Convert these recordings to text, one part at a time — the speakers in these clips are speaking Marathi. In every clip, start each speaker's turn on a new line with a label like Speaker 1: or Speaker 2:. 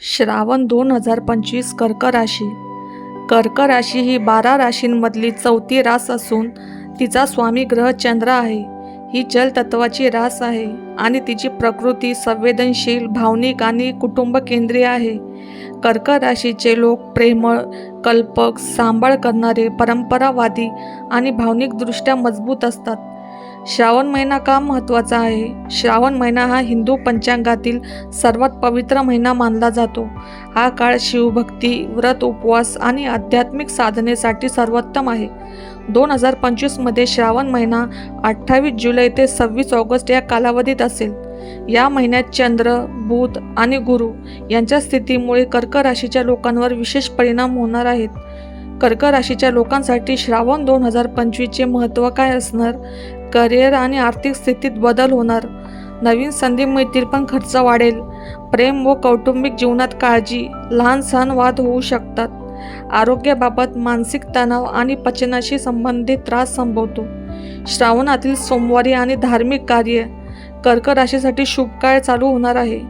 Speaker 1: श्रावण दोन हजार पंचवीस कर्क राशी. कर्क राशी ही बारा राशींमधली चौथी रास असून तिचा स्वामी ग्रह चंद्र आहे. ही जलतत्वाची रास आहे आणि तिची प्रकृती संवेदनशील भावनिक आणि कुटुंब केंद्रीय आहे. कर्क राशीचे लोक प्रेमळ कल्पक सांभाळ करणारे परंपरावादी आणि भावनिकदृष्ट्या मजबूत असतात. श्रावण महिना का महत्त्वाचा आहे? श्रावण महिना हा हिंदू पंचांगातील सर्वात पवित्र महिना मानला जातो. हा काळ शिवभक्ती व्रत उपवास आणि आध्यात्मिक साधनेसाठी सर्वोत्तम आहे. दोन हजार पंचवीसमध्ये श्रावण महिना अठ्ठावीस जुलै ते सव्वीस ऑगस्ट या कालावधीत असेल. या महिन्यात चंद्र बुध आणि गुरु यांच्या स्थितीमुळे कर्क राशीच्या लोकांवर विशेष परिणाम होणार आहेत. कर्क राशीच्या लोकांसाठी श्रावण दोन हजार पंचवीसचे महत्त्व काय असणार? करिअर आणि आर्थिक स्थितीत बदल होणार. नवीन संधी मिळतील पण खर्च वाढेल. प्रेम व कौटुंबिक जीवनात काळजी लहान सण वाद होऊ शकतात. आरोग्याबाबत मानसिक तणाव आणि पचनाशी संबंधित त्रास संभवतो. श्रावणातील सोमवारी आणि धार्मिक कार्य कर्क राशीसाठी शुभ काळ चालू होणार आहे.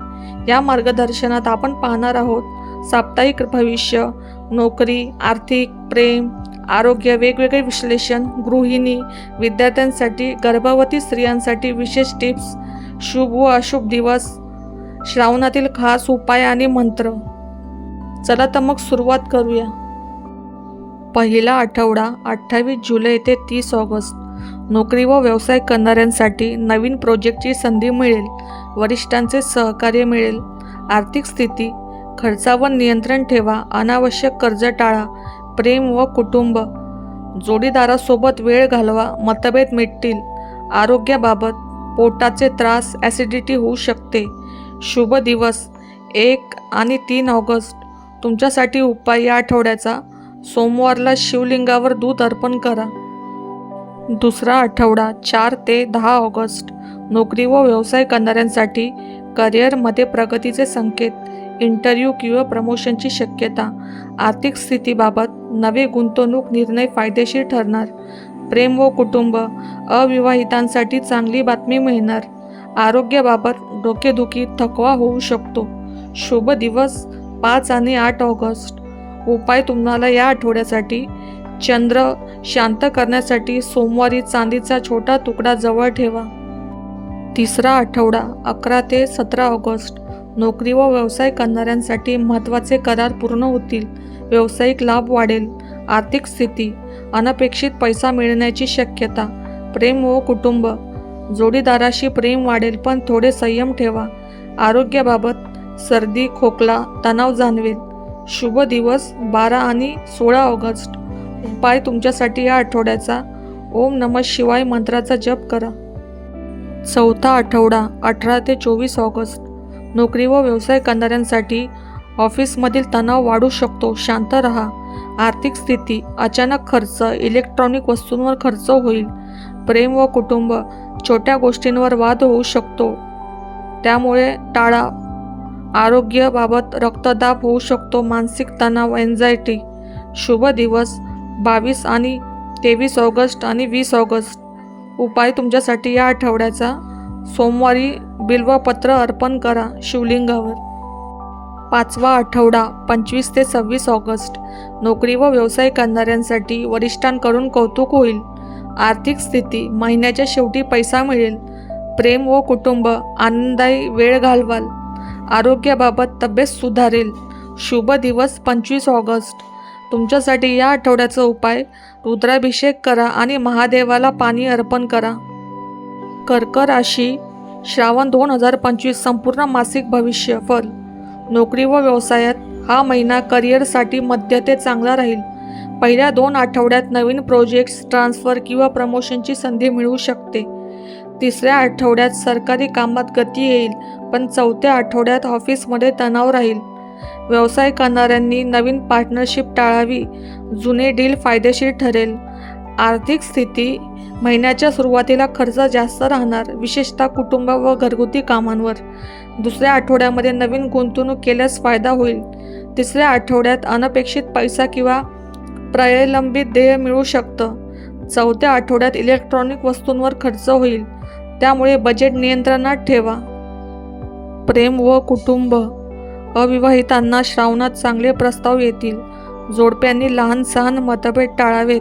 Speaker 1: या मार्गदर्शनात आपण पाहणार आहोत साप्ताहिक भविष्य नोकरी आर्थिक प्रेम आरोग्य वेगवेगळे विश्लेषण गृहिणी विद्यार्थ्यांसाठी गर्भवती स्त्रियांसाठी विशेष टिप्स शुभ व अशुभ दिवस श्रावणातील खास उपाय आणि मंत्र. चला तर मग सुरुवात करूया. पहिला आठवडा अठ्ठावीस जुलै ते तीस ऑगस्ट. नोकरी व व्यवसाय करणाऱ्यांसाठी नवीन प्रोजेक्टची संधी मिळेल. वरिष्ठांचे सहकार्य मिळेल. आर्थिक स्थिती खर्चावर नियंत्रण ठेवा. अनावश्यक कर्ज टाळा. प्रेम व कुटुंब. जोडीदारासोबत वेळ घालवा मतभेद मिटतील. आरोग्याबाबत पोटाचे त्रास ॲसिडिटी होऊ शकते. शुभ दिवस. एक आणि तीन ऑगस्ट. तुमच्यासाठी उपाय या आठवड्याचा. सोमवारला शिवलिंगावर दूध अर्पण करा. दुसरा आठवडा चार ते दहा ऑगस्ट. नोकरी व व्यवसाय करणाऱ्यांसाठी करिअरमध्ये प्रगतीचे संकेत. इंटरव्ह्यू किंवा प्रमोशनची शक्यता. आर्थिक स्थितीबाबत नवे गुंतवणूक निर्णय फायदेशीर ठरणार. प्रेम व कुटुंब अविवाहितांसाठी चांगली बातमी मिळणार. आरोग्याबाबत डोकेदुखी थकवा होऊ शकतो. शुभ दिवस पाच आणि आठ ऑगस्ट. उपाय तुम्हाला या आठवड्यासाठी चंद्र शांत करण्यासाठी सोमवारी चांदीचा छोटा तुकडा जवळ ठेवा. तिसरा आठवडा अकरा ते सतरा ऑगस्ट. नोकरी व व्यवसाय करणाऱ्यांसाठी महत्त्वाचे करार पूर्ण होतील. व्यावसायिक लाभ वाढेल. आर्थिक स्थिती अनपेक्षित पैसा मिळण्याची शक्यता प्रेम व कुटुंब. जोडीदाराशी प्रेम वाढेल पण थोडे संयम ठेवा. आरोग्याबाबत सर्दी खोकला तणाव जाणवेल. शुभ दिवस बारा आणि सोळा ऑगस्ट. उपाय तुमच्यासाठी या आठवड्याचा. ओम नम शिवाय मंत्राचा जप करा. चौथा आठवडा अठरा ते चोवीस ऑगस्ट. नोकरी व व्यवसाय करणाऱ्यांसाठी ऑफिसमधील तणाव वाढू शकतो. शांत रहा. आर्थिक स्थिती अचानक खर्च इलेक्ट्रॉनिक वस्तूंवर खर्च होईल. प्रेम व कुटुंब छोट्या गोष्टींवर वाद होऊ शकतो. त्यामुळे टाळा. आरोग्याबाबत रक्तदाब होऊ शकतो. मानसिक तणाव एन्झायटी शुभ दिवस बावीस आणि तेवीस ऑगस्ट आणि वीस ऑगस्ट. उपाय तुमच्यासाठी या आठवड्याचा. सोमवारी बिल्वपत्र अर्पण करा शिवलिंगावर. पाचवा आठवडा पंचवीस ते सव्वीस ऑगस्ट. नोकरी व व्यवसाय करणाऱ्यांसाठी वरिष्ठांकडून कौतुक होईल. आर्थिक स्थिती महिन्याच्या शेवटी पैसा मिळेल. प्रेम व कुटुंब आनंददायी वेळ घालवाल. आरोग्याबाबत तब्येत सुधारेल. शुभ दिवस पंचवीस ऑगस्ट. तुमच्यासाठी या आठवड्याचा उपाय रुद्राभिषेक करा आणि महादेवाला पाणी अर्पण करा. कर्क राशी श्रावण दोन हजार पंचवीस संपूर्ण मासिक भविष्य फल. नोकरी व व्यवसायात हा महिना करिअरसाठी मध्य ते चांगला राहील. पहिल्या दोन आठवड्यात नवीन प्रोजेक्ट्स ट्रान्सफर किंवा प्रमोशनची संधी मिळू शकते. तिसऱ्या आठवड्यात सरकारी कामात गती येईल पण चौथ्या आठवड्यात ऑफिसमध्ये तणाव राहील. व्यवसाय करणाऱ्यांनी नवीन पार्टनरशिप टाळावी जुने डील फायदेशीर ठरेल. आर्थिक स्थिती महिन्याच्या सुरुवातीला खर्च जास्त राहणार विशेषतः कुटुंब व घरगुती कामांवर. दुसऱ्या आठवड्यामध्ये नवीन गुंतवणूक केल्यास फायदा होईल. तिसऱ्या आठवड्यात अनपेक्षित पैसा किंवा प्रलंबित देय मिळू शकतं. चौथ्या आठवड्यात इलेक्ट्रॉनिक वस्तूंवर खर्च होईल. त्यामुळे बजेट नियंत्रणात ठेवा. प्रेम व कुटुंब. अविवाहितांना श्रावणात चांगले प्रस्ताव येतील. जोडप्यांनी लहान सहान मतभेद टाळावेत.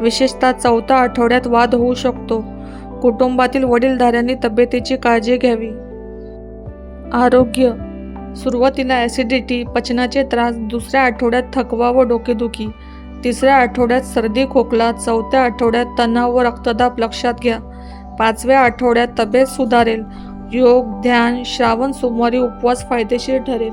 Speaker 1: विशेषतः चौथ्या आठवड्यात वाद होऊ शकतो. कुटुंबातील वडीलधाऱ्यांनी तब्येतीची काळजी घ्यावी. आरोग्य. सुरुवातीला ॲसिडिटी पचनाचे त्रास दुसऱ्या आठवड्यात थकवा व डोकेदुखी. तिसऱ्या आठवड्यात सर्दी खोकला चौथ्या आठवड्यात तणाव व रक्तदाब लक्षात घ्या. पाचव्या आठवड्यात तब्येत सुधारेल. योग ध्यान श्रावण सोमवारी उपवास फायदेशीर ठरेल.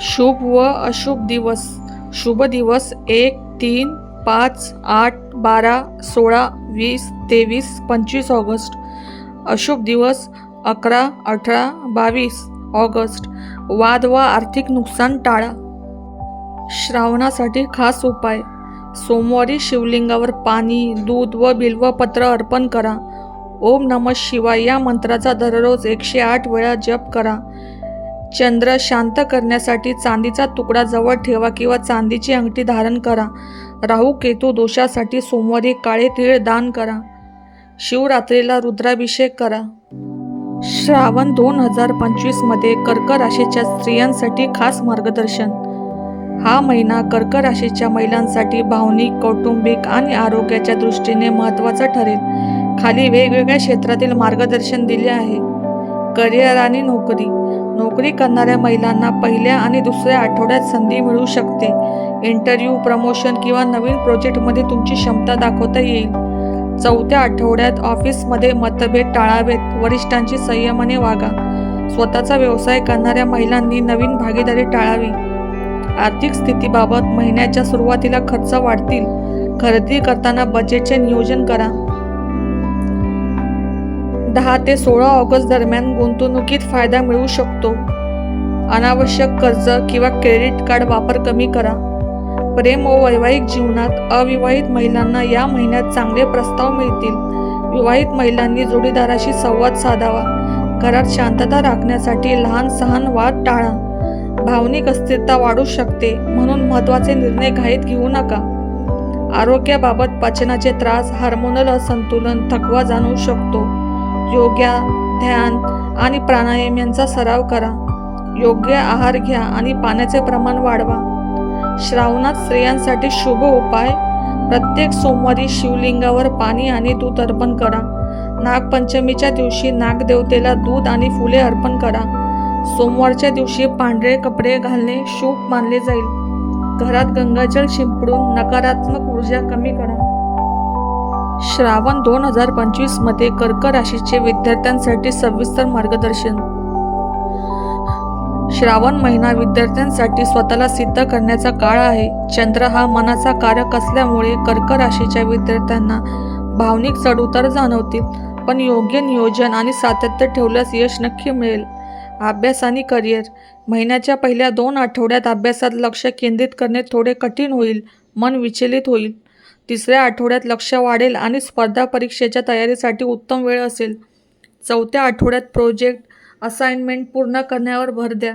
Speaker 1: शुभ व अशुभ दिवस. शुभ दिवस एक तीन पाच आठ बारा सोळा वीस तेवीस पंचवीस ऑगस्ट. अशुभ दिवस अकरा अठरा बावीस ऑगस्ट. वाद व आर्थिक नुकसान टाळा. श्रावणासाठी खास उपाय. सोमवारी शिवलिंगावर पाणी दूध व बिल्वपत्र अर्पण करा. ओम नम शिवाय या मंत्राचा दररोज एकशे आठ वेळा जप करा. चंद्र शांत करण्यासाठी चांदीचा तुकडा जवळ ठेवा किंवा चांदीची अंगठी धारण करा. राहू केतू दोषासाठी सोमवारी काळे तीळ दान करा. शिवरात्रीला रुद्राभिषेक करा. श्रावण दोन हजार पंचवीसमध्ये कर्क राशीच्या स्त्रियांसाठी खास मार्गदर्शन. हा महिना कर्क राशीच्या महिलांसाठी भावनिक कौटुंबिक आणि आरोग्याच्या दृष्टीने महत्त्वाचा ठरेल. खाली वेगवेगळ्या क्षेत्रातील मार्गदर्शन दिले आहे. करिअर आणि नोकरी. नोकरी करणाऱ्या महिलांना पहिल्या आणि दुसऱ्या आठवड्यात संधी मिळू शकते. इंटरव्ह्यू प्रमोशन किंवा नवीन प्रोजेक्टमध्ये तुमची क्षमता दाखवता येईल. चौथ्या आठवड्यात ऑफिसमध्ये मतभेद टाळावेत वरिष्ठांची संयमाने वागा. स्वतःचा व्यवसाय करणाऱ्या महिलांनी नवीन भागीदारी टाळावी. आर्थिक स्थितीबाबत महिन्याच्या सुरुवातीला खर्च वाढतील. खरेदी करताना बजेटचे नियोजन करा. दहा ते सोळा ऑगस्ट दरम्यान गुंतवणुकीत फायदा मिळू शकतो. अनावश्यक कर्ज किंवा क्रेडिट कार्ड वापर कमी करा. प्रेम व वैवाहिक जीवनात अविवाहित महिलांना या महिन्यात चांगले प्रस्ताव मिळतील. विवाहित महिलांनी जोडीदाराशी संवाद साधावा. घरात शांतता राखण्यासाठी लहान सहान वाद टाळा. भावनिक अस्थिरता वाढू शकते म्हणून महत्त्वाचे निर्णय घाईत घेऊ नका. आरोग्याबाबत पचनाचे त्रास हार्मोनल असंतुलन थकवा जाणवू शकतो. योग्या ध्यान आणि प्राणायाम यांचा सराव करा. योग्य आहार घ्या आणि पाण्याचे प्रमाण वाढवा. श्रावणात स्त्रियांसाठी शुभ उपाय प्रत्येक सोमवारी शिवलिंगावर पाणी आणि दूध अर्पण करा. नागपंचमीच्या दिवशी नागदेवतेला दूध आणि फुले अर्पण करा. सोमवारच्या दिवशी पांढरे कपडे घालणे शुभ मानले जाईल. घरात गंगाजल शिंपडून नकारात्मक ऊर्जा कमी करा. श्रावण दोन हजार पंचवीसमध्ये कर्क राशीचे विद्यार्थ्यांसाठी सविस्तर मार्गदर्शन. श्रावण महिना विद्यार्थ्यांसाठी स्वतःला सिद्ध करण्याचा काळ आहे. चंद्र हा मनाचा कारक असल्यामुळे कर्क राशीच्या विद्यार्थ्यांना भावनिक चढउतार जाणवतील पण योग्य नियोजन आणि सातत्य ठेवल्यास यश नक्की मिळेल. अभ्यास आणि करिअर. महिन्याच्या पहिल्या दोन आठवड्यात अभ्यासात लक्ष केंद्रित करणे थोडे कठीण होईल मन विचलित होईल. तिसऱ्या आठवड्यात लक्ष वाढेल आणि स्पर्धा परीक्षेच्या तयारीसाठी उत्तम वेळ असेल. चौथ्या आठवड्यात प्रोजेक्ट असाइनमेंट पूर्ण करण्यावर भर द्या.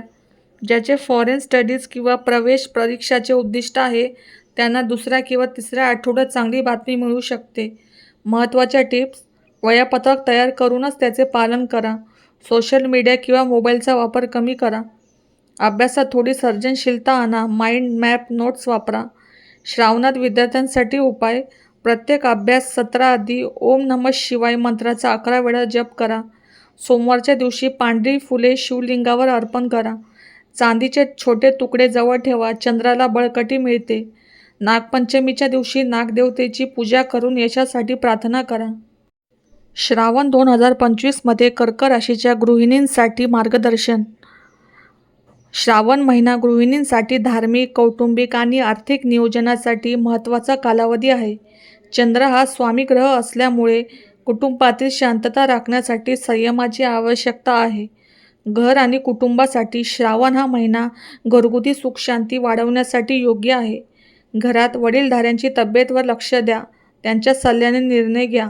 Speaker 1: ज्याचे फॉरेन स्टडीज किंवा प्रवेश परीक्षाचे उद्दिष्ट आहे त्यांना दुसऱ्या किंवा तिसऱ्या आठवड्यात चांगली बातमी मिळू शकते. महत्त्वाच्या टिप्स वयापत्रक तयार करूनच त्याचे पालन करा. सोशल मीडिया किंवा मोबाईलचा वापर कमी करा. अभ्यासात थोडी सर्जनशीलता आणा. माइंड मॅप नोट्स वापरा. श्रावणात विद्यार्थ्यांसाठी उपाय. प्रत्येक अभ्यास सत्राआधी ओम नम शिवाय मंत्राचा अकरा वेळा जप करा. सोमवारच्या दिवशी पांढरी फुले शिवलिंगावर अर्पण करा. चांदीचे छोटे तुकडे जवळ ठेवा चंद्राला बळकटी मिळते. नागपंचमीच्या दिवशी नागदेवतेची पूजा करून यशासाठी प्रार्थना करा. श्रावण दोन हजार पंचवीसमध्ये कर्क राशीच्या गृहिणींसाठी मार्गदर्शन श्रावण महिना गृहिणींसाठी धार्मिक कौटुंबिक आणि आर्थिक नियोजनासाठी महत्त्वाचा कालावधी आहे. चंद्र हा स्वामी ग्रह असल्यामुळे कुटुंबातील शांतता राखण्यासाठी संयमाची आवश्यकता आहे. घर आणि कुटुंबासाठी श्रावण हा महिना घरगुती सुखशांती वाढवण्यासाठी योग्य आहे. घरात वडीलधाऱ्यांची तब्येतवर लक्ष द्या त्यांच्या सल्ल्याने निर्णय घ्या.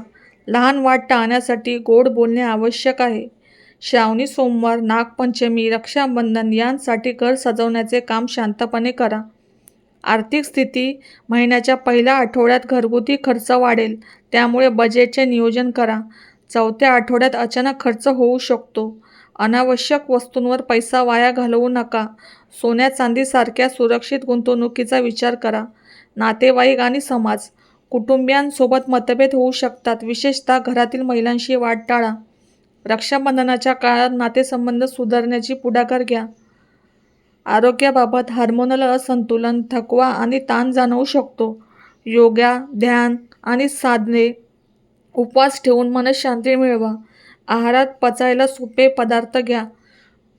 Speaker 1: लहान वाट टाळण्यासाठी गोड बोलणे आवश्यक आहे. श्रावणी सोमवार नागपंचमी रक्षाबंधन यांसाठी घर सजवण्याचे काम शांतपणे करा. आर्थिक स्थिती महिन्याच्या पहिल्या आठवड्यात घरगुती खर्च वाढेल त्यामुळे बजेटचे नियोजन करा. चौथ्या आठवड्यात अचानक खर्च होऊ शकतो. अनावश्यक वस्तूंवर पैसा वाया घालवू नका. सोन्या चांदीसारख्या सुरक्षित गुंतवणुकीचा विचार करा. नातेवाईक आणि समाज कुटुंबियांसोबत मतभेद होऊ शकतात विशेषतः घरातील महिलांशी वाट टाळा. रक्षाबंधनाच्या काळात नातेसंबंध सुधारण्याची पुढाकार घ्या. आरोग्याबाबत हार्मोनल असंतुलन थकवा आणि ताण जाणवू शकतो. योगा ध्यान आणि साधने उपवास ठेवून मनशांती मिळवा. आहारात पचायला सोपे पदार्थ घ्या.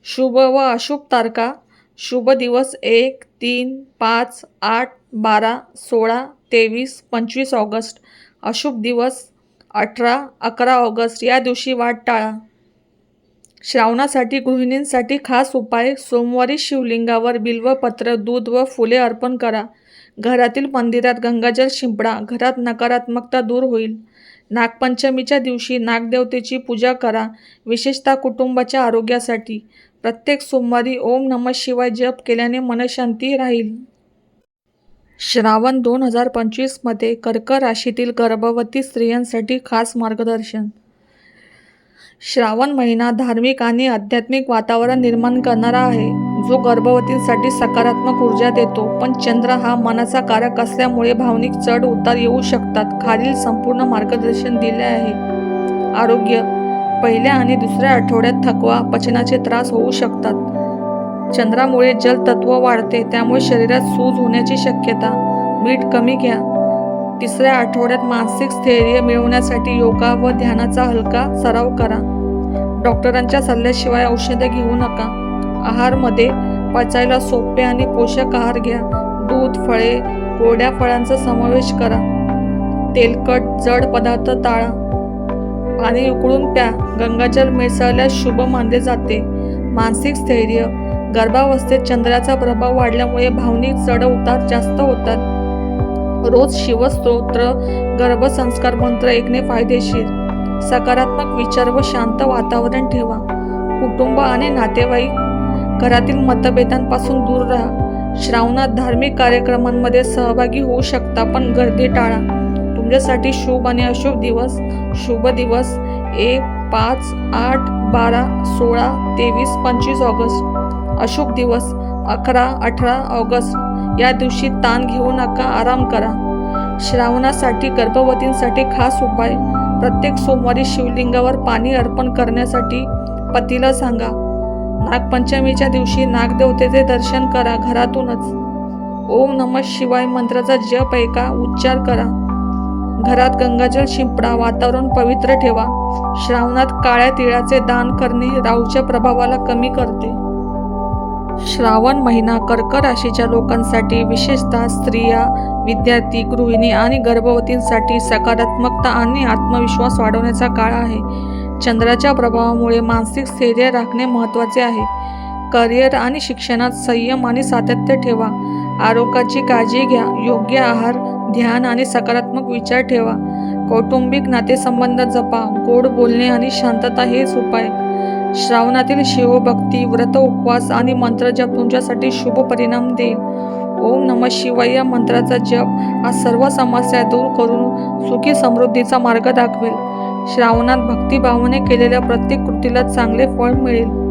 Speaker 1: शुभ व अशुभ तारखा. शुभ दिवस एक तीन पाच आठ बारा सोळा तेवीस पंचवीस ऑगस्ट. अशुभ दिवस. अठरा अकरा ऑगस्ट या दिवशी वाट टाळा. श्रावणासाठी गृहिणींसाठी खास उपाय सोमवारी शिवलिंगावर बिल्वपत्र दूध व फुले अर्पण करा. घरातील मंदिरात गंगाजल शिंपडा घरात नकारात्मकता दूर होईल. नागपंचमीच्या दिवशी नागदेवतेची पूजा करा विशेषतः कुटुंबाच्या आरोग्यासाठी. प्रत्येक सोमवारी ओम नमः शिवाय जप केल्याने मनशांती राहील. श्रावण दोन हजार पंचवीसमध्ये कर्क राशीतील गर्भवती स्त्रियांसाठी खास मार्गदर्शन. श्रावण महिना धार्मिक आणि आध्यात्मिक वातावरण निर्माण करणारा आहे. जो गर्भवतींसाठी सकारात्मक ऊर्जा देतो पण चंद्र हा मनाचा कारक असल्यामुळे भावनिक चढ उतार येऊ शकतात. खालील संपूर्ण मार्गदर्शन दिले आहे. आरोग्य पहिल्या आणि दुसऱ्या आठवड्यात थकवा पचनाचे त्रास होऊ शकतात. चंद्रामुळे जलतत्व वाढते त्यामुळे शरीरात सूज होण्याची शक्यता. मीठ कमी घ्या. तिसऱ्या आठवड्यात मानसिक स्थैर्य मिळवण्यासाठी योगा व ध्यानाचा हलका सराव करा. डॉक्टरांच्या सल्ल्याशिवाय औषधे घेऊ नका. आहारमध्ये पचायला सोपे आणि पोषक आहार घ्या. दूध फळे गोड्या फळांचा समावेश करा. तेलकट जड पदार्थ टाळा. पाणी उकळून प्या. गंगाजल मिसळल्यास शुभ मानले जाते. मानसिक स्थैर्य गर्भावस्थेत चंद्राचा प्रभाव वाढल्यामुळे भावनिक चढ उतार जास्त होतात. रोज शिवस्तोत्र गर्भसंस्कार मंत्र ऐकणे फायदेशीर. सकारात्मक विचार व शांत वातावरण ठेवा. कुटुंब आणि नातेवाईक घरातील मतभेदांपासून दूर राहा. श्रावणात धार्मिक कार्यक्रमांमध्ये सहभागी होऊ शकता पण गर्दी टाळा. तुमच्यासाठी शुभ आणि अशुभ दिवस. शुभ दिवस एक पाच आठ बारा सोळा तेवीस पंचवीस ऑगस्ट. अशुभ दिवस अकरा अठरा ऑगस्ट. या दिवशी ताण घेऊ नका आराम करा. श्रावणासाठी गर्भवतींसाठी खास उपाय. प्रत्येक सोमवारी शिवलिंगावर पाणी अर्पण करण्यासाठी पतीला सांगा. नागपंचमीच्या दिवशी नागदेवतेचे दर्शन करा घरातूनच. ओम नम शिवाय मंत्राचा जप ऐका उच्चार करा. घरात गंगाजल शिंपडा वातावरण पवित्र ठेवा. श्रावणात काळ्या तिळाचे दान करणे राहूच्या प्रभावाला कमी करते. श्रावण महिना कर्क राशीच्या लोकांसाठी विशेषतः स्त्रिया विद्यार्थी गृहिणी आणि गर्भवतींसाठी सकारात्मकता आणि आत्मविश्वास वाढवण्याचा काळ आहे. चंद्राच्या प्रभावामुळे मानसिक स्थैर्य राखणे महत्त्वाचे आहे. करिअर आणि शिक्षणात संयम आणि सातत्य ठेवा. आरोग्याची काळजी घ्या. योग्य आहार ध्यान आणि सकारात्मक विचार ठेवा. कौटुंबिक नातेसंबंध जपा. गोड बोलणे आणि शांतता हेच उपाय. श्रावणातील शिवभक्ती व्रत उपवास आणि मंत्रजप तुमच्यासाठी शुभ परिणाम देईल. ओम नम शिवाय. या मंत्राचा जप हा सर्व समस्या दूर करून सुखी समृद्धीचा मार्ग दाखवेल. श्रावणात भक्तिभावाने केलेल्या प्रत्येक कृतीला चांगले फळ मिळेल.